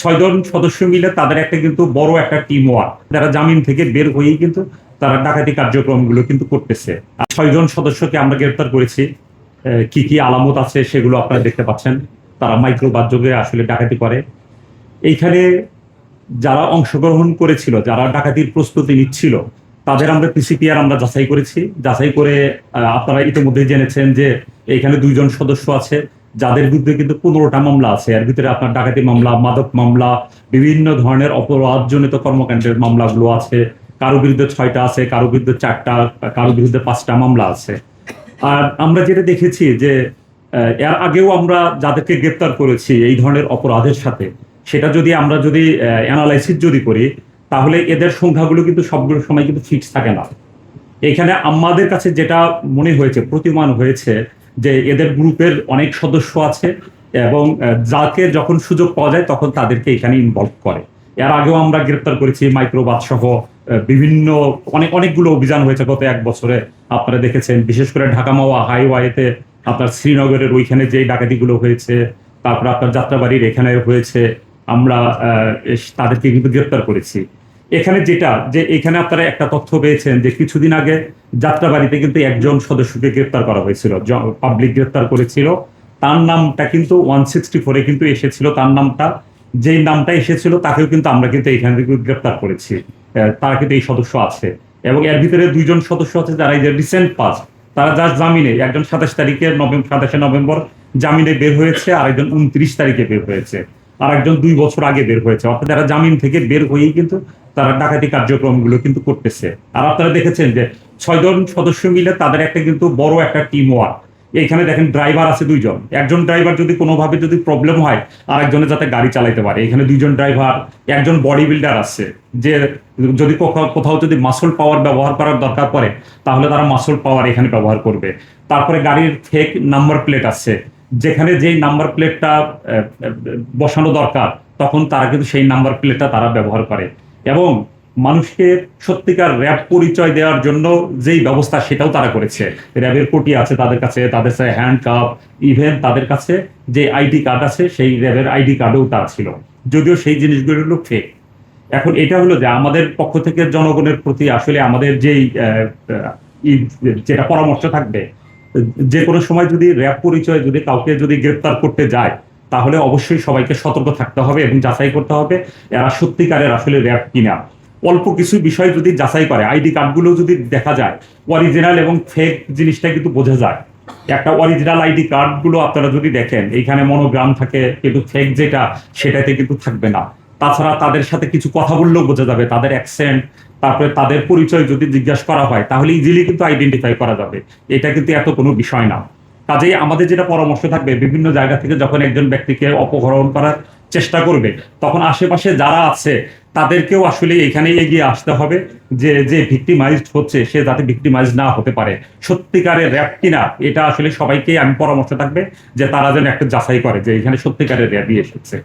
ছয়জন সদস্য মিলে তাদের একটা কিন্তু বড় একটা টিম ওয়ার্ক যারা জামিন থেকে বের হয়েই কিন্তু তারা ডাকাতি কার্যক্রমগুলো কিন্তু করতেছে। ছয়জন সদস্যকে আমরা গ্রেপ্তার করেছি। কি কি আলামত আছে সেগুলো আপনারা দেখতে পাচ্ছেন। তারা মাইক্রো বাদ্যকে আসলে ডাকাতি করে। এইখানে যারা অংশগ্রহণ করেছিল, যারা ডাকাতির প্রস্তুতি নিচ্ছিল, তাদের আমরা পিসিপিআর আমরা যাচাই করেছি। যাচাই করে আপনারা ইতিমধ্যে জেনেছেন যে এখানে দুইজন সদস্য আছে। যাদের বিরুদ্ধে কিন্তু পনেরোটা মামলা আছে, এর ভিতরে আপনার ডাকাতি মামলা, মাদক মামলা, বিভিন্ন ধরনের অপরাধজনিত কর্মকাণ্ডের মামলাগুলো আছে। কারও বিরুদ্ধে ছয়টা আছে, কারও বিরুদ্ধে চারটা, কারও বিরুদ্ধে পাঁচটা মামলা আছে। আর আমরা যেটা দেখেছি যে এর আগেও আমরা যাদেরকে গ্রেপ্তার করেছি এই ধরনের অপরাধের সাথে, সেটা যদি আমরা যদি অ্যানালাইসিস যদি করি, তাহলে এদের সংখ্যাগুলো কিন্তু সবগুলো সময় কিন্তু ফিক্স থাকে না। এখানে আমাদের কাছে যেটা মনে হয়েছে প্রতিমান হয়েছে যে এদের গ্রুপের অনেক সদস্য আছে এবং যাকে যখন সুযোগ পাওয়া যায় তখন তাদেরকে এখানে ইনভলভ করে। এর আগেও আমরা গ্রেপ্তার করেছি মাইক্রোবাদ সহ বিভিন্ন, অনেক, অনেকগুলো অভিযান হয়েছে গত এক বছরে। আপনারা দেখেছেন, বিশেষ করে ঢাকা মাওয়া হাইওয়েতে আপনার শ্রীনগরের ওইখানে যে ডাকাতিগুলো হয়েছে, তারপর আপনার যাত্রাবাড়ির এখানে হয়েছে, আমরা তাদেরকে কিন্তু গ্রেপ্তার করেছি। এখানে যেটা, যে এখানে আপনারা একটা তথ্য পেয়েছেন যে কিছুদিন আগে যাত্রাবাড়িতে কিন্তু একজন সদস্যকে গ্রেপ্তার করা হয়েছিল পাবলিক গ্রেপ্তার করেছিল। তার নামটা কিন্তু ওয়ান সিক্সটি ফোরে কিন্তু এসেছিল, তার নামটা, যেই নামটা এসেছিল তাকেও কিন্তু আমরা কিন্তু এখান থেকে গ্রেপ্তার করেছি। তারা কিন্তু এই সদস্য আছে এবং এর ভিতরে দুইজন সদস্য আছে যারা এই যে রিসেন্ট পাস তারা যার জামিনে, একজন সাতাশ তারিখে নভেম্বর সাতাশে নভেম্বর জামিনে বের হয়েছে আর একজন উনত্রিশ তারিখে বের হয়েছে। আর একজন দুই বছর আগে বের হয়েছে। অর্থাৎ তারা জামিন থেকে বের হয়েই কিন্তু তারা ডাকাতি কার্যক্রমগুলো কিন্তু করতেছে। আর আপনারা দেখেছেন যে ছয়জন সদস্য মিলে তাদের একটা কিন্তু বড় একটা টিম ওয়ার্ক এখানে দেখেন ড্রাইভার আছে দুইজন। একজন ড্রাইভার যদি কোনোভাবে যদি প্রবলেম হয় আর একজনের যাতে গাড়ি চালাইতে পারে। এখানে দুইজন ড্রাইভার একজন বডি বিল্ডার আছে, যে যদি কোথাও যদি মাসল পাওয়ার ব্যবহার করার দরকার পড়ে, তাহলে তারা মাসল পাওয়ার এখানে ব্যবহার করবে। তারপরে গাড়ির ফেক নাম্বার প্লেট আছে। যেখানে যেই নাম্বার প্লেটটা বসানো দরকার, তখন তারা কিন্তু সেই নাম্বার প্লেটটা তারা ব্যবহার করে। এবং মানুষকে সত্যিকার র্যাব পরিচয় দেওয়ার জন্য যেই ব্যবস্থা সেটাও তারা করেছে। র্যাবের কোটি আছে তাদের কাছে তাদের কাছে হ্যান্ড কাপ ইভেন তাদের কাছে যে আইডি কার্ড আছে সেই র্যাবের আইডি কার্ডও তার ছিল। যদিও সেই জিনিসগুলো হলো ফেক এখন এটা হলো যে আমাদের পক্ষ থেকে জনগণের প্রতি আসলে আমাদের যেই যেটা পরামর্শ থাকবে, যে কোনো সময় যদি র্যাব পরিচয় যদি কাউকে যদি গ্রেপ্তার করতে যায় তাহলে অবশ্যই সবাইকে সতর্ক থাকতে হবে এবং যাচাই করতে হবে এরা সত্যিকারের আসলে র্যাব কিনা। অল্প কিছু বিষয় যদি যাচাই করে, আইডি কার্ডগুলো যদি দেখা যায় অরিজিনাল এবং ফেক জিনিসটা কিন্তু বোঝা যায়। একটা অরিজিনাল আইডি কার্ডগুলো আপনারা যদি দেখেন, এইখানে মনোগ্রাম থাকে, কিন্তু ফেক যেটা, সেটাতে কিন্তু থাকবে না। তাছাড়া তাদের সাথে কিছু কথা বললেও বোঝা যাবে, তাদের অ্যাকসেন্ট তারপরে তাদের পরিচয় যদি জিজ্ঞাসা করা হয়, তাহলে ইজিলি কিন্তু আইডেন্টিফাই করা যাবে। এটা কিন্তু এত কোনো বিষয় না। কাজেই আমাদের যেটা পরামর্শ থাকবে, বিভিন্ন জায়গা থেকে যখন একজন ব্যক্তিকে অপহরণ করার চেষ্টা করবে, তখন আশেপাশে যারা আছে, তাদেরকেও আসলে এখানে এগিয়ে আসতে হবে যে যে ভিক্টিমাইজড হচ্ছে, সে যাতে ভিক্টিমাইজ না হতে পারে। সত্যিকারের র্যাপ কিনা, এটা আসলে সবাইকেই আমি পরামর্শ থাকবে যে তারা যেন একটা যাচাই করে যে এখানে সত্যিকারের র্যাবই এসেছে।